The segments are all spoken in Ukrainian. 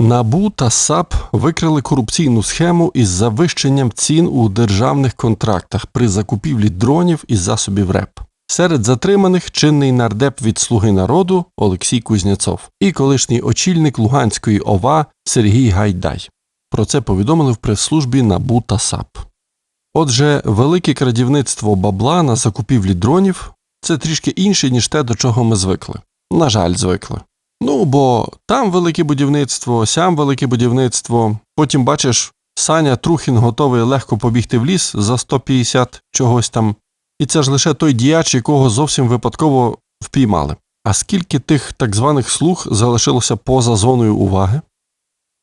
НАБУ та САП викрили корупційну схему із завищенням цін у державних контрактах при закупівлі дронів і засобів РЕП. Серед затриманих чинний нардеп від Слуги народу Олексій Кузнєцов і колишній очільник Луганської ОВА Сергій Гайдай. Про це повідомили в прес-службі НАБУ та САП. Отже, велике крадівництво бабла на закупівлі дронів це трішки інше, ніж те, до чого ми звикли. На жаль, звикли. Ну, бо там велике будівництво, сям велике будівництво. Потім бачиш, Саня Трухін готовий легко побігти в ліс за 150 чогось там. І це ж лише той діяч, якого зовсім випадково впіймали. А скільки тих так званих слуг залишилося поза зоною уваги?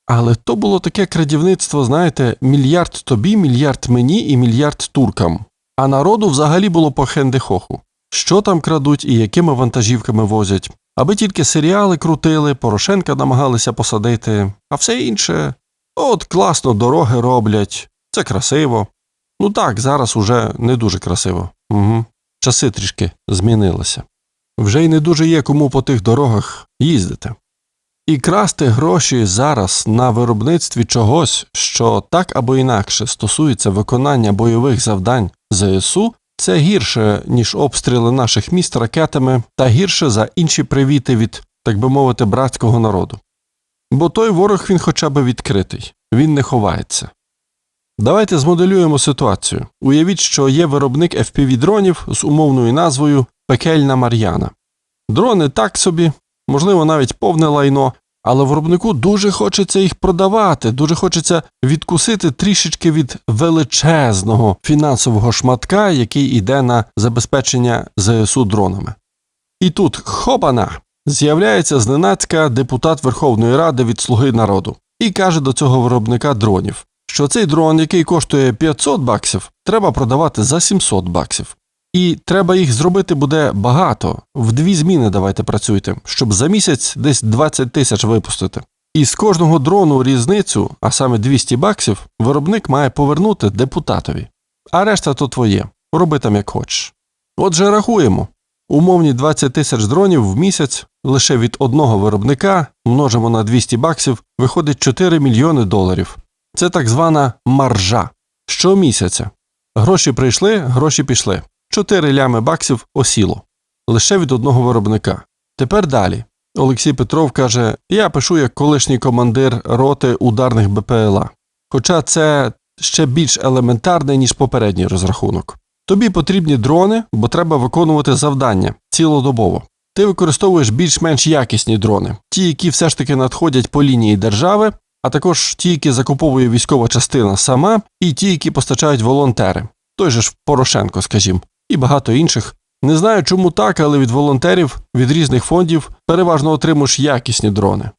Але то було таке крадівництво, знаєте, мільярд тобі, мільярд мені і мільярд туркам. А народу взагалі було по хендехоху. Що там крадуть і якими вантажівками возять. Аби тільки серіали крутили, Порошенка намагалися посадити, а все інше. От класно дороги роблять, це красиво. Ну так, зараз уже не дуже красиво. Угу. Часи трішки змінилися. Вже й не дуже є кому по тих дорогах їздити. І красти гроші зараз на виробництві чогось, що так або інакше стосується виконання бойових завдань ЗСУ, це гірше, ніж обстріли наших міст ракетами, та гірше за інші привіти від, так би мовити, братського народу. Бо той ворог він хоча б відкритий, він не ховається. Давайте змоделюємо ситуацію. Уявіть, що є виробник FPV-дронів з умовною назвою Пекельна Мар'яна. Дрони так собі, можливо, навіть повне лайно, але виробнику дуже хочеться їх продавати, дуже хочеться відкусити трішечки від величезного фінансового шматка, який йде на забезпечення ЗСУ дронами. І тут хобана з'являється зненацька депутат Верховної Ради від Слуги народу і каже до цього виробника дронів, що цей дрон, який коштує 500 баксів, треба продавати за 700 баксів. І треба їх зробити буде багато. В дві зміни давайте працюйте, щоб за місяць десь 20 тисяч випустити. І з кожного дрону різницю, а саме 200 баксів, виробник має повернути депутатові. А решта то твоє. Роби там як хочеш. Отже, рахуємо. Умовні 20 тисяч дронів в місяць лише від одного виробника множимо на 200 баксів, виходить 4 мільйони доларів. Це так звана маржа. Щомісяця. Гроші прийшли, гроші пішли. 4 лями баксів осіло. Лише від одного виробника. Тепер далі. Олексій Петров каже: Я пишу як колишній командир роти ударних БПЛА. Хоча це ще більш елементарне, ніж попередній розрахунок. Тобі потрібні дрони, бо треба виконувати завдання цілодобово. Ти використовуєш більш-менш якісні дрони, ті, які все ж таки надходять по лінії держави, а також ті, які закуповує військова частина сама, і ті, які постачають волонтери. Той же ж Порошенко, скажімо, і багато інших. Не знаю, чому так, але від волонтерів, від різних фондів переважно отримуєш якісні дрони.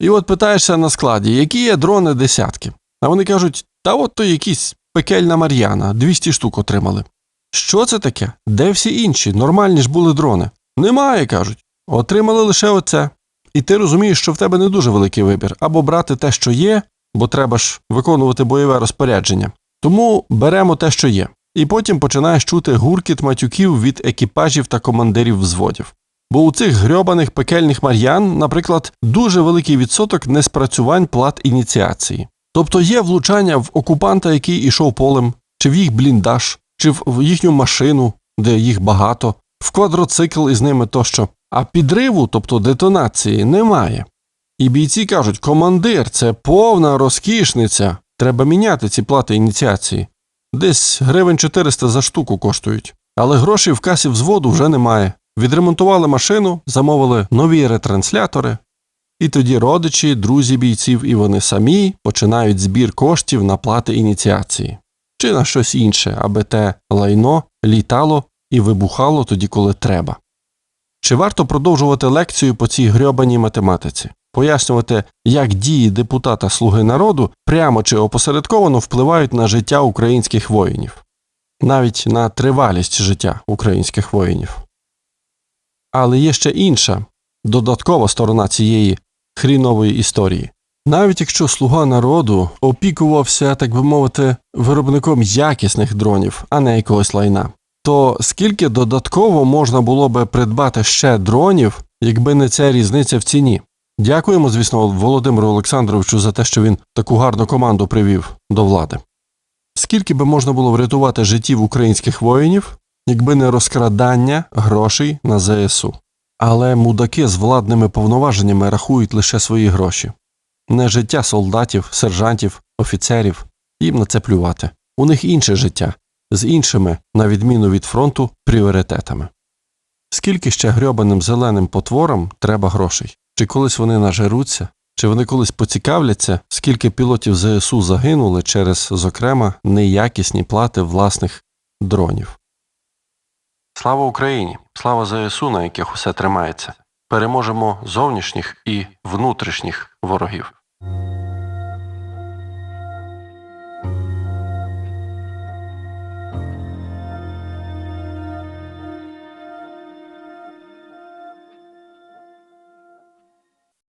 І от питаєшся на складі, які є дрони десятки. А вони кажуть, та от то якісь пекельна Мар'яна, 200 штук отримали. Що це таке? Де всі інші? Нормальні ж були дрони. Немає, кажуть. Отримали лише оце. І ти розумієш, що в тебе не дуже великий вибір або брати те, що є, бо треба ж виконувати бойове розпорядження. Тому беремо те, що є. І потім починаєш чути гуркіт матюків від екіпажів та командирів взводів. Бо у цих грьобаних пекельних мар'ян, наприклад, дуже великий відсоток неспрацювань плат ініціації. Тобто є влучання в окупанта, який ішов полем, чи в їх бліндаж, чи в їхню машину, де їх багато, в квадроцикл із ними тощо. А підриву, тобто детонації, немає. І бійці кажуть: командир, це повна розкішниця. Треба міняти ці плати ініціації. Десь гривень 400 за штуку коштують. Але грошей в касі взводу вже немає. Відремонтували машину, замовили нові ретранслятори. І тоді родичі, друзі бійців і вони самі починають збір коштів на плати ініціації. Чи на щось інше, аби те лайно літало і вибухало тоді, коли треба. Чи варто продовжувати лекцію по цій грьобаній математиці, пояснювати, як дії депутата Слуги народу прямо чи опосередковано впливають на життя українських воїнів, навіть на тривалість життя українських воїнів. Але є ще інша, додаткова сторона цієї хрінової історії. Навіть якщо слуга народу опікувався, так би мовити, виробником якісних дронів, а не якогось лайна, то скільки додатково можна було би придбати ще дронів, якби не ця різниця в ціні? Дякуємо, звісно, Володимиру Олександровичу за те, що він таку гарну команду привів до влади. Скільки би можна було врятувати життів українських воїнів, якби не розкрадання грошей на ЗСУ. Але мудаки з владними повноваженнями рахують лише свої гроші, не життя солдатів, сержантів, офіцерів. Їм на це плювати. У них інше життя з іншими, на відміну від фронту, пріоритетами. Скільки ще грьобаним зеленим потворам треба грошей? Чи колись вони нажеруться? Чи вони колись поцікавляться, скільки пілотів ЗСУ загинули через, зокрема, неякісні плати власних дронів? Слава Україні! Слава ЗСУ, на яких усе тримається. Переможемо зовнішніх і внутрішніх ворогів.